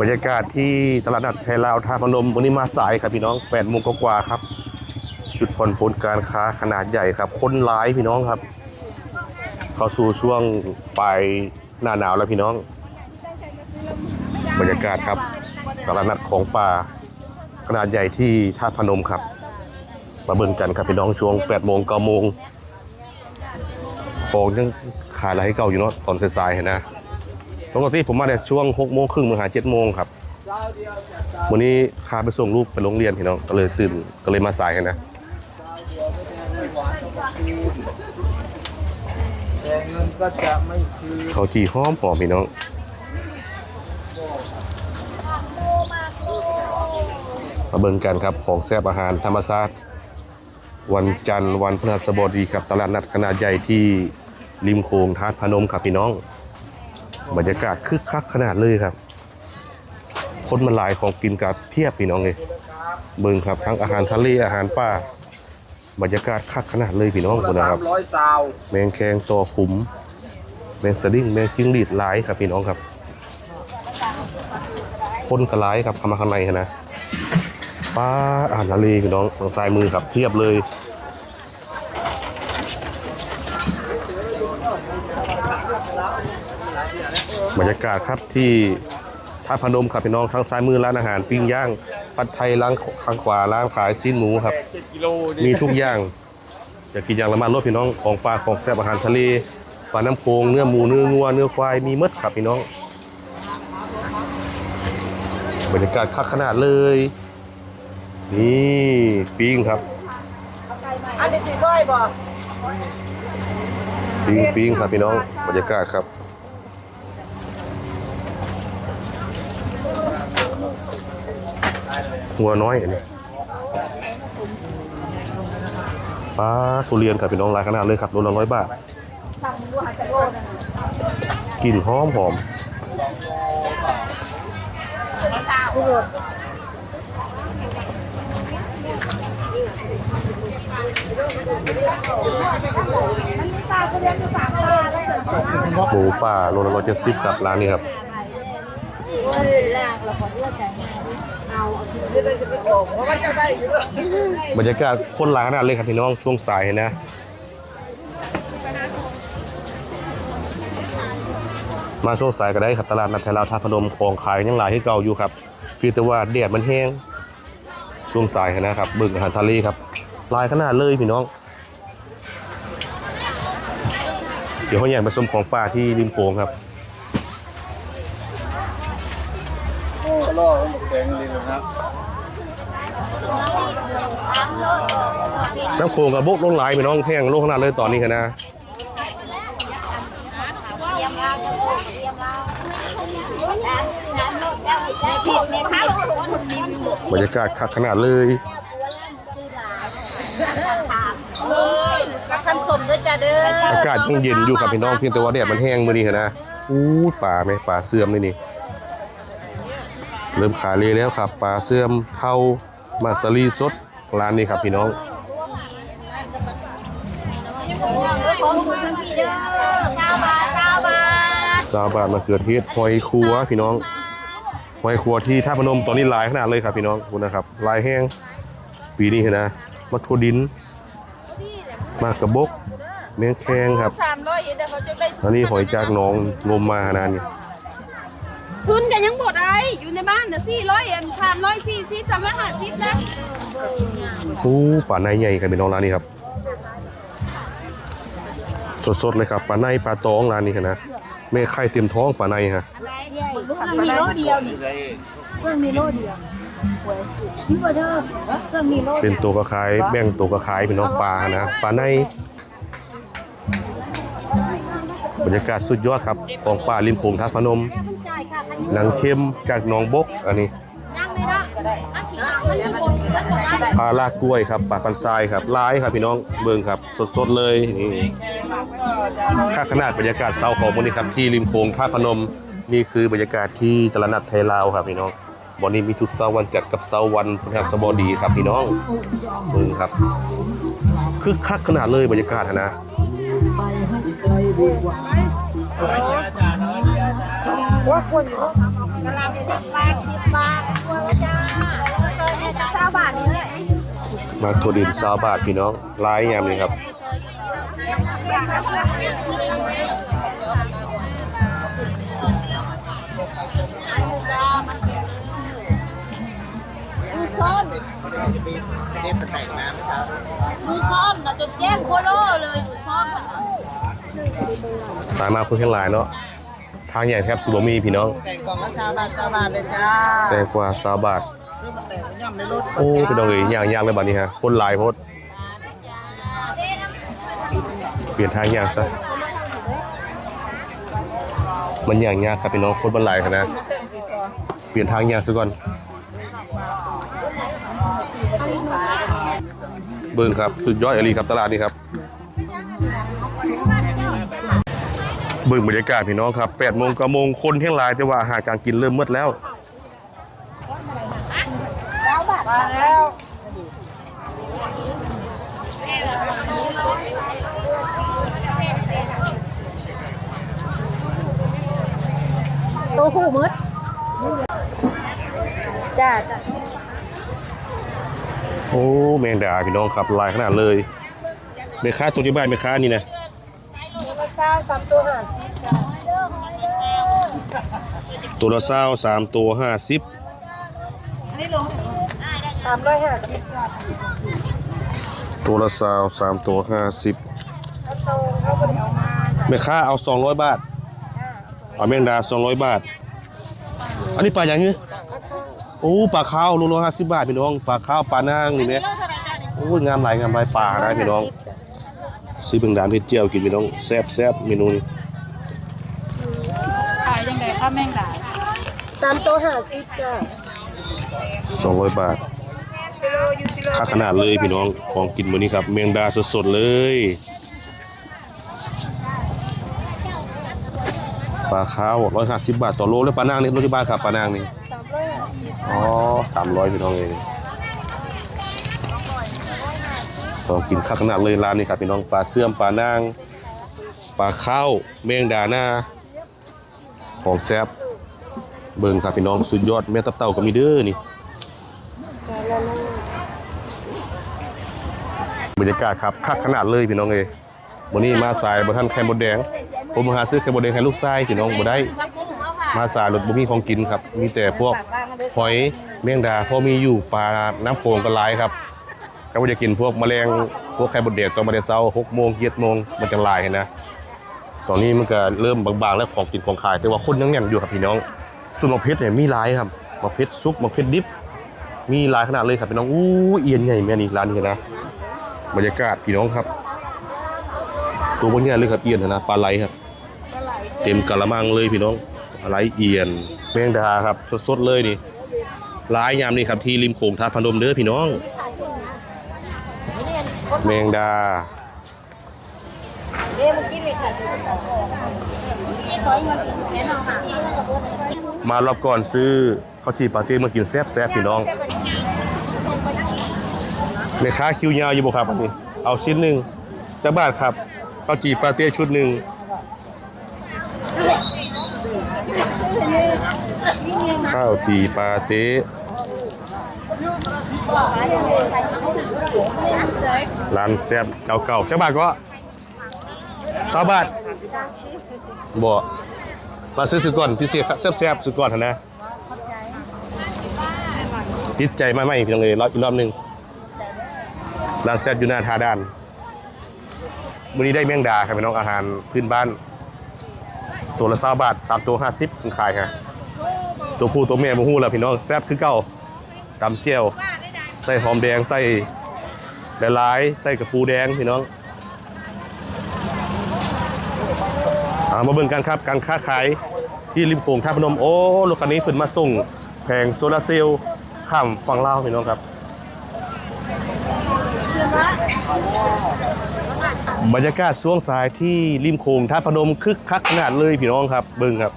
บรรยากาศที่ตลาดนัดไทยลาวท่าพนมวันนี้มาสายครับพี่น้อง8โมงกว่าครับ จุดผ่อนปลนการค้าขนาดใหญ่ครับ คนร้ายพี่น้องครับ เข้าสู่ช่วงปลายหน้าหนาวแล้วพี่น้อง บรรยากาศครับ ตลาดนัดของป่าขนาดใหญ่ที่ท่าพนมครับ มาเบิ่งกันครับพี่น้องช่วง8โมง9โมงของยังขายอะไรให้เก่าอยู่เนาะตอนสายๆเห็นนะ ปกติผมมาแต่ช่วง6โมงครึ่งมาหา7โมงครับวันนี้คาไปส่งลูกไปโรงเรียนพี่น้องก็เลยตื่นก็เลยมาสายนะเงินะเขาจีหอมหอมพี่น้องมาเบิ่งกันครับของแซ่บอาหารธรรมชาติวันจันทร์วันพฤหัสบดีครับตลาดนัดขนาดใหญ่ที่ริมโขงทาดพนมครับพี่น้อง บรรยากาศคึกคักขนาดเลยครับ คนมันหลายของกินกับเพียบพี่น้องเลยเบิ่งครับทั้งอาหารทะเลอาหารป่าบรรยากาศคักขนาดเลยพี่น้องคุณนะสาครัมบร้อยซาวแมงแคงตัวขุม แมงสดิ้งแมงจิ้งหรีดหลายครับพี่น้องครับ คนกระไลายครับเข้ามาข้างในนะป้าอ่านทะเลพี่น้องทางซ้ายมือครับเทียบเลย บรรยากาศครับที่ท่าพนมครับพี่น้องทางซ้ายมือร้านอาหารปิ้งย่างผัดไทยร้านข้างขวาร้านขายซีนหมูครับเจ็ดกิโลมีทุกอย่างอยากกินอย่างละมันรสพี่น้องของปลาของแซ่บอาหารทะเลปลาน้ำโขงเนื้อหมูเนื้องัวเนื้อควายมีหมดครับพี่น้อง บรรยากาศคักขนาดเลย นี่ปิ้งครับอันนี้สีก้อยบอกปิ้งปิ้งครับพี่น้องบรรยากาศครับ หัวน้อยอันนี้ปลาทุเรียนครับพี่น้องรายขนาดเลยครับโลละร้อยบาทกลิ่นหอมหอมหมูป่าโลละร้อยเจ็ดสิบครับร้านนี้ครับ บรรยากาศคนหลายขนาดเลยครับพี่น้องช่วงสายเห็นนะมาช่วงสายก็ได้ครับตลาดนัดไทยลาวท่าพนมของขายยังหลายที่เก่าอยู่ครับเพียงแต่ว่าแดดมันแห้งช่วงสายนะครับบิ่งอาหารทะเลครับลายขนาดเลยพี่น้อง เดี๋ยวเขาแย่งไปชมของป่าที่ริมโขงครับ ล่อหมกแดงเลยนะครับน้ำโขงกับโบกลงหลายพี่น้องแห้งโลกขนาดเลยตอนนี้ครับนะบรรยากาศคักขนาดเลยคันสมด้วยจ้าเด้ออากาศยังเย็นอยู่ครับพี่น้องเพียงแต่ว่าแดดมันแห้งมื้อนี้นะอู้ป่าไหมป่าเสื่อมนี่นี่ เริ่มขายเลยแล้วครับปลาเสื่อมเท่ามาสลีสดร้านนี้ครับพี่น้องของคุณทั้งพี่เด้อเก้าบาทเก้าบาทซาบะมะเขือเทศหอยครัวพี่น้องหอยครัวที่ท่าพนมตอนนี้หลายขนาดเลยครับพี่น้องคุณนะครับลายแห้งปีนี้เห็นนะมัทัวดิน มากระบกแมงแคงครับสามร้อยเดี๋ยวเขาจะได้อันนี้หอยจากหนองงมมาขนาดนี้ ทุนกันยังบดไออยู่ในบ้านเดี๋ยวสี่ร้อยอันสามร้อยสี่สิบสามร้อยห้าสิบนะอู้ป่าในใหญ่ครับพี่น้องร้านนี้ครับ สดๆเลยครับปลาในปลาตองร้านนี้ครับนะแม่ไข่เต็มท้องปลาในฮะมีโลเดียวนี่เลยเรื่องมีโลเดียวนี่ว่าเธอเรื่องมีโลเป็นตัวกระขายแบ่งตัวกระขายเป็นน้องปลานะปลาในบรรยากาศสุดยอดครับ ของป่าริมโขงท่าพนมจ่ายค่ะคัน หนังเข้มจากหนองบกอันนี้พมันอยู่บนนั้นตรงนั้นปลาลากกล้วยครับปลาคันทรายครับลายครับพี่น้องเบิ่งครับ สดๆเลยนี่ค่าขนาดบรรยากาศเซาของวันนี้ครับที่ริมโขงท่าพนมนี่คือบรรยากาศที่ตลาดนัดไทยลาวครับพี่น้องวันนี้มีทุกเสาร์วันจัดกับเสาร์วันพฤหัสบดีครับพี่น้องเบิ่งครับคึกคักขนาดเลยบรรยากาศนะ ว่าควรอยู่กะลาสิบบาทสิบบาทกล้วยจ้าซอยให้จ้าสามบาทนี่แหละมาถั่วดินซาวบาทพี่น้องหลายยามเลยครับส้มดูส้มนะจนแจ้งโคโลเลยดูส้มอะ สายมาคุยแค่หลายเนาะ ทางใหญ่แทบสิบมีพี่น้อง แต่งกล่องละสามบาทสามบาทเลยจ้าแต่กว่าซาวบาท คือมันแต่งย่ำในรถโอ้พี่น้องเอ้ยย่างย่างเลยบัดนี้ฮะคนหลายโพดเปลี่ยนทางย่างซะมันย่างยากครับพี่น้องคนมันหลายครับนะเปลี่ยนทางย่างซะก่อน เบิ่งครับ สุดยอดเอหลีครับตลาดนี้ครับ เบิ่งบรรยากาศพี่น้องครับ8โมง9โมงคนเที่ยงหลายแต่ว่าอาหารการกินเริ่มมืดแล้วมาแล้วตัวหูมืดจ้าจ้าโอ้แมงดาพี่น้องครับลายขนาดเลยเมค้าตัวที่บ้านเมค้านี่นะ มาซ่าสามตัวห้าสิบจ้าตัวละเศร้าสามตัวห้าสิบสามร้อยห้าสิบตัวละเศร้าสามตัวห้าสิบแล้วโตเขาก็เอามาเมค้าเอาสองร้อยบาทเอาแมงดาสองร้อยบาท อันนี้ปลาอย่างงี้โอ้ปลาข้าวโลละห้าสิบบาทพี่น้องปลาข้าวปลานางนี่ไหมโอ้ยงามหลายงามหลายปลานะพี่น้อง ซื้อเบิ่งดามเฮ็ดเจียวกินพี่น้องแซ่บแซ่บเมนูนี้ขายยังไงข้าแมงดาสามตัวห้าสิบจ้าสองร้อยบาทชิโลยูชิโลค่าขนาดเลยพี่น้องของกินมื้อนี้ครับ เมียงดาสดๆเลยปลาข้าว150บาทต่อโลแล้วปลานางนี่โลที่บ้านครับปลานางนี่สามร้อยห้าสิบอ๋อ300พี่น้องเอง ของกินค่าขนาดเลยร้านนี้ครับพี่น้องปลาเสื่อมปลานางปลาข้าวเมงดาหน้าของแซ่บเบิ่งครับพี่น้องสุดยอดแม่ตับเต่าก็มีเด้อนี่บรรยากาศครับคักขนาดเลยพี่น้องเอ้ยวันนี้มาสายบ่ทันไข่มดแดง ผมมาหาซื้อไข่มดแดงให้ลูกชายพี่น้องบ่ได้ มาสายรถบ่มีของกินครับ มีแต่พวกหอยเมี่ยงดาพอมีอยู่ปลาน้ำโขงก็หลายครับ ก็ว่าจะกินพวกแมลงพวกไข่มดแดงตอนมาแต่เช้า6โมง7โมงมันจะลายนะตอนนี้มันก็เริ่มบางๆแล้วของกินของขาย แต่ว่าคนยังแน่นอยู่ครับพี่น้องส่วนมะเพ็ดเนี่ยมีหลายครับมะเพ็ดซุปมะเพ็ดดิบ มีหลายขนาดเลยครับพี่น้องอู้เอียนใหญ่แม่นี่ร้านนี้นะบรรยากาศพี่น้องครับ ตัวพวกเนี้ยเลยครับเอียนนะปลาไหลครับ เต็มกะละมังเลยพี่น้องปลาไหลเอียนแมงดาครับสดๆเลยนี่ร้ายยามนี่ครับที่ริมโขงท่าพนมเด้อพี่น้อง แมงดาเมื่อกี้เลยค่ะมา รอบก่อนซื้อข้าวจีปาเต้มากินแซ่บๆพี่น้องแม่ค้าคิวยาวอยู่บ่ครับอันนี้ เอาชิ้นหนึ่งจะบาทครับข้าวจีปาเต้ชุดหนึ่งข้าวจีปาเต้ ร้านแซ่บเก่าๆจะบาทก็สาบาทบ่มาซื้อสุก่อนพิเศษแซ่บๆสุก่อนนะติดใจมากๆพี่น้องเลยรอบอีกรอบหนึงร้านแซ่บอยู่หน้าท่าด้านวันนี้ได้เมี่ยงดาครับพี่น้องอาหารพื้นบ้าน ตัวละ20บาท3ตัว50คุณขายครับตัวผู้ตัวแม่บ่ฮู้แล้วพี่น้องแซ่บคือเก่าตำเจียวใส่หอมแดงใส่ หลายๆใส่กระปูแดงพี่น้องอามาเบิ่งกันครับการค้าขายที่ริมโขงท่าพนม โอ้รถคันนี้เพิ่นมาส่งแผงโซลาร์เซลล์ข้ามฝั่งลาวพี่น้องครับ บรรยากาศช่วงสายที่ริมโขงท่าพนมคึกคักขนาดเลยพี่น้องครับ เบิ่งครับ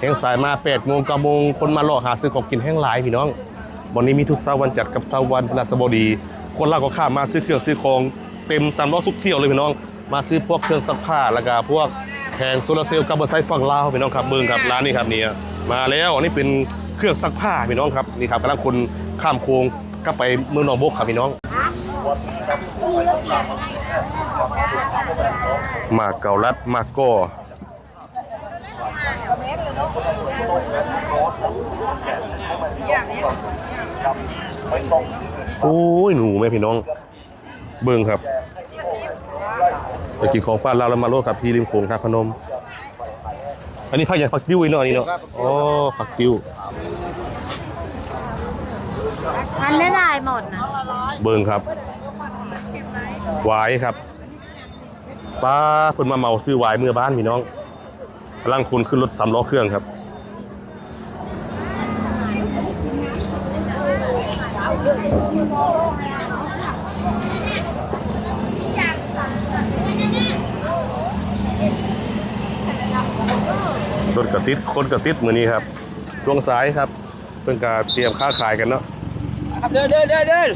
แห่งสายมา8โมง9โมงคนมาหล่อหาซื้อของกินแห้งหลายพี่น้องวันนี้มีทุกเสาร์วันจัดกับเสาร์วันพฤหัสบดี คนลาวก็ข้ามมาซื้อเครื่องซื้อของเต็มสามล้อทุกเที่ยวเลยพี่น้อง มาซื้อพวกเครื่องซักผ้าแล้วก็พวกแผงโซลาเซลล์กับบอไซต์ฝั่งลาวพี่น้องครับเบิ่งครับร้านนี้ครับเนี่ยมาแล้วอันนี้เป็นเครื่องซักผ้าพี่น้องครับนี่ครับกำลังคนข้ามโค้งกลับไปเมืองหนองบกครับพี่น้องมาเกาลัดมากก้อ โอ้ยหนูแม่พี่น้อง เบิ่งครับไปกินของป้านเราวแล้วมาโลดครับที่ริมโขงท่าพนม อันนี้ผักอย่างผักติ้วอีกเนาะอันนี้เนาะอ๋อผักติ้ว มันไม่ได้หมดนะเบิ่งครับหวายครับป้าเพิ่นมาเมาซื้อหวายเมื่อบ้านพี่น้องกำลังคนขึ้นรถสามล้อเครื่องครับ รถกระติดคนกระติดมือนี้ครับ ช่วงสายครับ เพิ่งการเตรียมค้าขายกันเนาะเดินเดินเดินเดิน